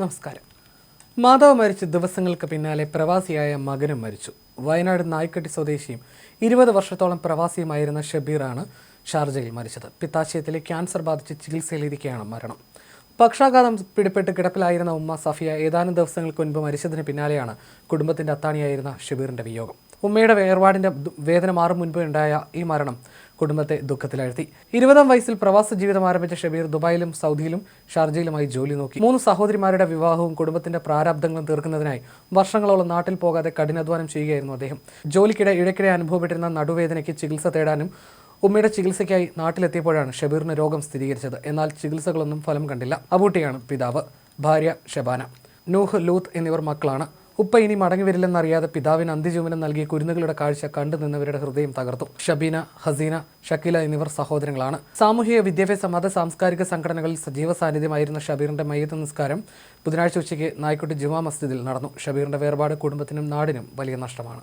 നമസ്കാരം. മാതാവ് മരിച്ച ദിവസങ്ങൾക്ക് പിന്നാലെ പ്രവാസിയായ മകനും മരിച്ചു. വയനാട് നായ്ക്കട്ടി സ്വദേശിയും ഇരുപത് വർഷത്തോളം പ്രവാസിയുമായിരുന്ന ഷബീറാണ് ഷാർജയിൽ മരിച്ചത്. പിത്താശയത്തിലെ ക്യാൻസർ ബാധിച്ച് ചികിത്സയിലിരിക്കെയാണ് മരണം. പക്ഷാഘാതം പിടിപെട്ട് കിടപ്പിലായിരുന്ന ഉമ്മ സഫിയ ഏതാനും ദിവസങ്ങൾക്ക് മുൻപ് മരിച്ചതിന് പിന്നാലെയാണ് കുടുംബത്തിന്റെ അത്താണിയായിരുന്ന ഷബീറിന്റെ വിയോഗം. ഉമ്മയുടെ വേർപാടിന്റെ വേദന മാറും മുൻപ് ഉണ്ടായ ഈ മരണം കുടുംബത്തെ ദുഃഖത്തിലാഴ്ത്തി. ഇരുപതാം വയസ്സിൽ പ്രവാസ ജീവിതം ആരംഭിച്ച ഷബീർ ദുബായിലും സൗദിയിലും ഷാർജയിലുമായി ജോലി നോക്കി. മൂന്ന് സഹോദരിമാരുടെ വിവാഹവും കുടുംബത്തിന്റെ പ്രാരാബ്ദങ്ങളും തീർക്കുന്നതിനായി വർഷങ്ങളോളം നാട്ടിൽ പോകാതെ കഠിനാധ്വാനം ചെയ്യുകയായിരുന്നു അദ്ദേഹം. ജോലിക്കിടെ ഇടയ്ക്കിടെ അനുഭവപ്പെട്ടിരുന്ന നടുവേദനയ്ക്ക് ചികിത്സ തേടാനും ഉമ്മയുടെ ചികിത്സയ്ക്കായി നാട്ടിലെത്തിയപ്പോഴാണ് ഷബീറിന് രോഗം സ്ഥിരീകരിച്ചത്. എന്നാൽ ചികിത്സകളൊന്നും ഫലം കണ്ടില്ല. അബൂട്ടിയാണ് പിതാവ്. ഭാര്യ ഷബാന. നൂഹ് ലൂത്ത് എന്നിവർ മക്കളാണ്. ഉപ്പ ഇനി മടങ്ങി വരില്ലെന്നറിയാതെ പിതാവിന് അന്ത്യജീവനം നൽകിയ കുരുന്നുകളുടെ കാഴ്ച കണ്ടു നിന്നവരുടെ ഹൃദയം തകർത്തു. ഷബീന ഹസീന ഷക്കീല എന്നിവർ സഹോദരങ്ങളാണ്. സാമൂഹിക വിദ്യാഭ്യാസ മത സാംസ്കാരിക സംഘടനകളിൽ സജീവ സാന്നിധ്യമായിരുന്ന ഷബീറിന്റെ മയ്യത്ത് നിസ്കാരം ബുധനാഴ്ച ഉച്ചയ്ക്ക് നായ്ക്കുട്ടി ജുമാ മസ്ജിദിൽ നടന്നു. ഷബീറിന്റെ വേർപാട് കുടുംബത്തിനും നാടിനും വലിയ നഷ്ടമാണ്.